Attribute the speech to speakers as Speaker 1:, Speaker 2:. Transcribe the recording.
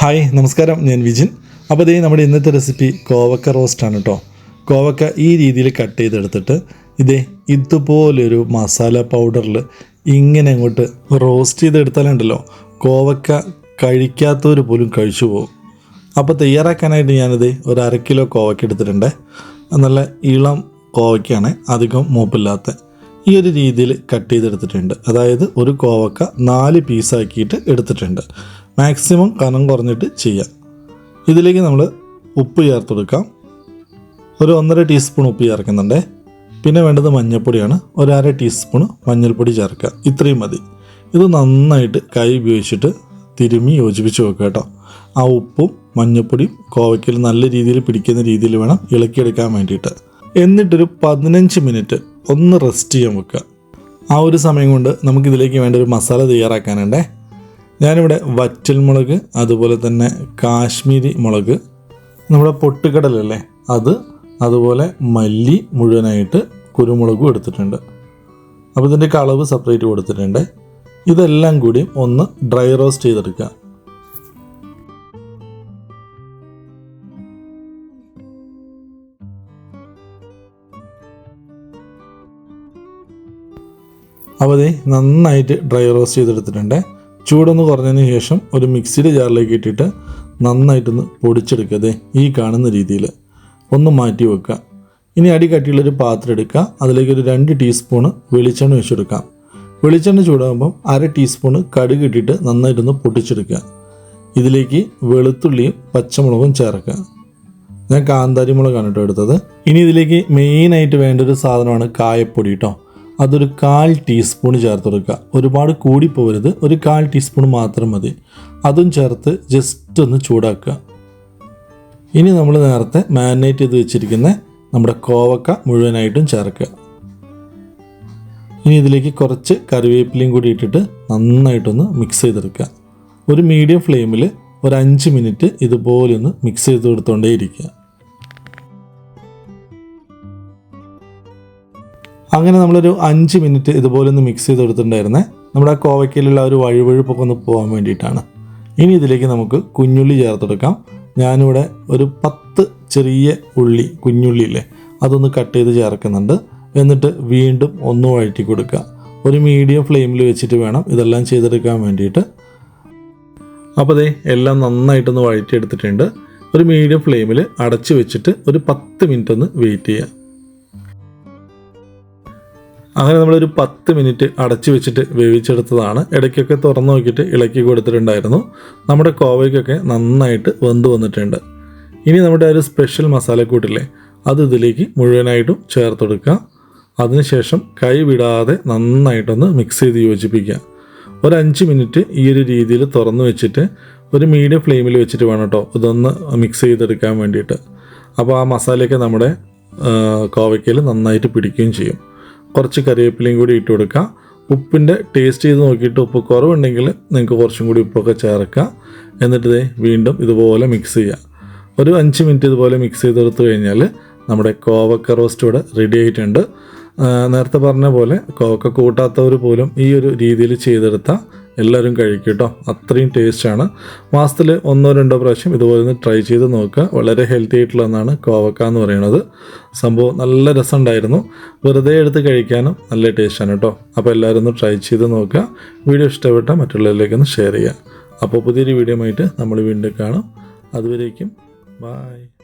Speaker 1: Hi നമസ്കാരം. ഞാൻ വിജിൻ. അപ്പോൾ ഇതേ നമ്മുടെ ഇന്നത്തെ റെസിപ്പി കോവക്ക റോസ്റ്റാണ് കേട്ടോ കോവക്ക ഈ രീതിയിൽ കട്ട് ചെയ്തെടുത്തിട്ട് ഇതേ ഇതുപോലൊരു മസാല പൗഡറിൽ ഇങ്ങനെ അങ്ങോട്ട് റോസ്റ്റ് ചെയ്തെടുത്താലുണ്ടല്ലോ കോവക്ക കഴിക്കാത്തവർ പോലും കഴിച്ചു പോകും. അപ്പോൾ തയ്യാറാക്കാനായിട്ട് ഞാനിത് ഒരു അര കിലോ കോവക്ക എടുത്തിട്ടുണ്ട്. നല്ല ഇളം കോവയ്ക്കാണ് അധികം മൂപ്പില്ലാത്ത ഈ ഒരു രീതിയിൽ കട്ട് ചെയ്തെടുത്തിട്ടുണ്ട്. അതായത് ഒരു കോവക്ക നാല് പീസാക്കിയിട്ട് എടുത്തിട്ടുണ്ട്. മാക്സിമം കനം കുറഞ്ഞിട്ട് ചെയ്യാം. ഇതിലേക്ക് നമ്മൾ ഉപ്പ് ചേർത്ത് കൊടുക്കാം. ഒരു ഒന്നര ടീസ്പൂൺ ഉപ്പ് ചേർക്കുന്നുണ്ട്. പിന്നെ വേണ്ടത് മഞ്ഞൾപ്പൊടിയാണ്. ഒരു അര ടീസ്പൂൺ മഞ്ഞൾപ്പൊടി ചേർക്കുക. ഇത്രയും മതി. ഇത് നന്നായിട്ട് കൈ ഉപയോഗിച്ചിട്ട് തിരുമി യോജിപ്പിച്ച് വെക്കുക കേട്ടോ. ആ ഉപ്പും മഞ്ഞൾപ്പൊടിയും കോവയ്ക്കൽ നല്ല രീതിയിൽ പിടിക്കുന്ന രീതിയിൽ വേണം ഇളക്കിയെടുക്കാൻ വേണ്ടിയിട്ട്. എന്നിട്ടൊരു പതിനഞ്ച് മിനിറ്റ് ഒന്ന് റെസ്റ്റ് ചെയ്യാൻ വെക്കുക. ആ ഒരു സമയം കൊണ്ട് നമുക്കിതിലേക്ക് വേണ്ട ഒരു മസാല തയ്യാറാക്കാനുണ്ടേ. ഞാനിവിടെ വറ്റൽമുളക് അതുപോലെ തന്നെ കാശ്മീരി മുളക് നമ്മുടെ പൊട്ടുകടലല്ലേ അത് അതുപോലെ മല്ലി മുഴുവനായിട്ട് കുരുമുളകും എടുത്തിട്ടുണ്ട്. അപ്പോൾ ഇതിന്റെ കളവ് സെപ്പറേറ്റ് കൊടുത്തിട്ടുണ്ട്. ഇതെല്ലാം കൂടി ഒന്ന് ഡ്രൈ റോസ്റ്റ് ചെയ്തെടുക്കുക. അപ്പോൾ ദേ നന്നായിട്ട് ഡ്രൈ റോസ്റ്റ് ചെയ്തെടുത്തിട്ടുണ്ട്. ചൂടൊന്ന് കുറഞ്ഞതിന് ശേഷം ഒരു മിക്സിയുടെ ജാറിലേക്ക് ഇട്ടിട്ട് നന്നായിട്ടൊന്ന് പൊടിച്ചെടുക്കുക. ഈ കാണുന്ന രീതിയിൽ ഒന്ന് മാറ്റി വെക്കുക. ഇനി അടി കട്ടിയുള്ളൊരു പാത്രം എടുക്കുക. അതിലേക്ക് ഒരു രണ്ട് ടീസ്പൂണ് വെളിച്ചെണ്ണ വെച്ചെടുക്കാം വെളിച്ചെണ്ണ ചൂടാകുമ്പം അര ടീസ്പൂണ് കടുക് ഇട്ടിട്ട് നന്നായിട്ടൊന്ന് പൊട്ടിച്ചെടുക്കുക. ഇതിലേക്ക് വെളുത്തുള്ളിയും പച്ചമുളകും ചേർക്കുക. ഞാൻ കാന്താരി മുളകാണ് കേട്ടോ എടുത്തത്. ഇനി ഇതിലേക്ക് മെയിനായിട്ട് വേണ്ട ഒരു സാധനമാണ് കായപ്പൊടി കേട്ടോ അതൊരു കാൽ ടീസ്പൂൺ ചേർത്ത് കൊടുക്കുക. ഒരുപാട് കൂടി പോകരുത് ഒരു കാൽ ടീസ്പൂൺ മാത്രം മതി. അതും ചേർത്ത് ജസ്റ്റ് ഒന്ന് ചൂടാക്കുക. ഇനി നമ്മൾ നേരത്തെ മാരിനേറ്റ് ചെയ്ത് വെച്ചിരിക്കുന്ന നമ്മുടെ കോവക്ക മുഴുവനായിട്ടും ചേർക്കുക. ഇനി ഇതിലേക്ക് കുറച്ച് കറിവേപ്പിലയും കൂടി ഇട്ടിട്ട് നന്നായിട്ടൊന്ന് മിക്സ് ചെയ്തെടുക്കുക. ഒരു മീഡിയം ഫ്ലെയിമിൽ ഒരു അഞ്ച് മിനിറ്റ് ഇതുപോലെ ഒന്ന് മിക്സ് ചെയ്ത് കൊടുത്തോണ്ടേ ഇരിക്കുക അങ്ങനെ നമ്മളൊരു അഞ്ച് മിനിറ്റ് ഇതുപോലെ ഒന്ന് മിക്സ് ചെയ്ത് കൊടുത്തിട്ടുണ്ടായിരുന്നേ നമ്മുടെ ആ കോവയ്ക്കയിലുള്ള ഒരു വഴുവഴുപ്പൊക്കെ ഒന്ന് പോകാൻ വേണ്ടിയിട്ടാണ്. ഇനി ഇതിലേക്ക് നമുക്ക് കുഞ്ഞുള്ളി ചേർത്തെടുക്കാം. ഞാനിവിടെ ഒരു പത്ത് ചെറിയ ഉള്ളി കുഞ്ഞുള്ളി ഇല്ലേ അതൊന്ന് കട്ട് ചെയ്ത് ചേർക്കുന്നുണ്ട്. എന്നിട്ട് വീണ്ടും ഒന്ന് വഴറ്റി കൊടുക്കുക. ഒരു മീഡിയം ഫ്ലെയിമിൽ വെച്ചിട്ട് വേണം ഇതെല്ലാം ചെയ്തെടുക്കാൻ വേണ്ടിയിട്ട്. അപ്പോൾ ദേ എല്ലാം നന്നായിട്ടൊന്ന് വഴറ്റിയെടുത്തിട്ടുണ്ട്. ഒരു മീഡിയം ഫ്ലെയിമിൽ അടച്ചു വെച്ചിട്ട് ഒരു പത്ത് മിനിറ്റ് ഒന്ന് വെയിറ്റ് ചെയ്യുക. അങ്ങനെ നമ്മളൊരു പത്ത് മിനിറ്റ് അടച്ചു വെച്ചിട്ട് വേവിച്ചെടുത്തതാണ്. ഇടയ്ക്കൊക്കെ തുറന്നു നോക്കിയിട്ട് ഇളക്കി കൊടുത്തിട്ടുണ്ടായിരുന്നു. നമ്മുടെ കോവയ്ക്കൊക്കെ നന്നായിട്ട് വെന്ത് വന്നിട്ടുണ്ട്. ഇനി നമ്മുടെ ഒരു സ്പെഷ്യൽ മസാലക്കൂട്ടില്ലേ അത് ഇതിലേക്ക് മുഴുവനായിട്ടും ചേർത്ത് കൊടുക്കുക. അതിനുശേഷം കൈ വിടാതെ നന്നായിട്ടൊന്ന് മിക്സ് ചെയ്ത് യോജിപ്പിക്കുക. ഒരു അഞ്ച് മിനിറ്റ് ഈ ഒരു രീതിയിൽ തുറന്നു വെച്ചിട്ട് ഒരു മീഡിയം ഫ്ലെയിമിൽ വെച്ചിട്ട് വേണം കേട്ടോ ഇതൊന്ന് മിക്സ് ചെയ്തെടുക്കാൻ വേണ്ടിയിട്ട്. അപ്പോൾ ആ മസാലയൊക്കെ നമ്മുടെ കോവയ്ക്കയിൽ നന്നായിട്ട് പിടിക്കുകയും ചെയ്യും. കുറച്ച് കറിവേപ്പിലയും കൂടി ഇട്ട് കൊടുക്കുക ഉപ്പിന്റെ ടേസ്റ്റ് ചെയ്ത് നോക്കിയിട്ട് ഉപ്പ് കുറവുണ്ടെങ്കിൽ നിങ്ങൾക്ക് കുറച്ചും കൂടി ഉപ്പൊക്കെ ചേർക്കുക എന്നിട്ട് വീണ്ടും ഇതുപോലെ മിക്സ് ചെയ്യുക ഒരു അഞ്ച് മിനിറ്റ് ഇതുപോലെ മിക്സ് ചെയ്തെടുത്ത് കഴിഞ്ഞാൽ നമ്മുടെ കോവക്ക റോസ്റ്റ് ഇവിടെ റെഡി ആയിട്ടുണ്ട്. നേരത്തെ പറഞ്ഞ പോലെ കോവക്ക കൂട്ടാത്തവർ പോലും ഈ ഒരു രീതിയിൽ ചെയ്തെടുത്താൽ എല്ലാവരും കഴിക്കും കേട്ടോ. അത്രയും ടേസ്റ്റാണ് മാസത്തിൽ ഒന്നോ രണ്ടോ പ്രാവശ്യം ഇതുപോലെ ഒന്ന് ട്രൈ ചെയ്ത് നോക്കുക. വളരെ ഹെൽത്തി ആയിട്ടുള്ള ഒന്നാണ് കോവക്ക എന്ന് പറയുന്നത്. സംഭവം നല്ല രസമുണ്ടായിരുന്നു. വെറുതെ എടുത്ത് കഴിക്കാനും നല്ല ടേസ്റ്റാണ് കേട്ടോ. അപ്പോൾ എല്ലാവരും ഒന്ന് ട്രൈ ചെയ്ത് നോക്കുക. വീഡിയോ ഇഷ്ടപ്പെട്ടാൽ മറ്റുള്ളവരിലേക്കൊന്ന് ഷെയർ ചെയ്യുക. അപ്പോൾ പുതിയൊരു വീഡിയോ ആയിട്ട് നമ്മൾ വീണ്ടും കാണാം. അതുവരേക്കും ബായ്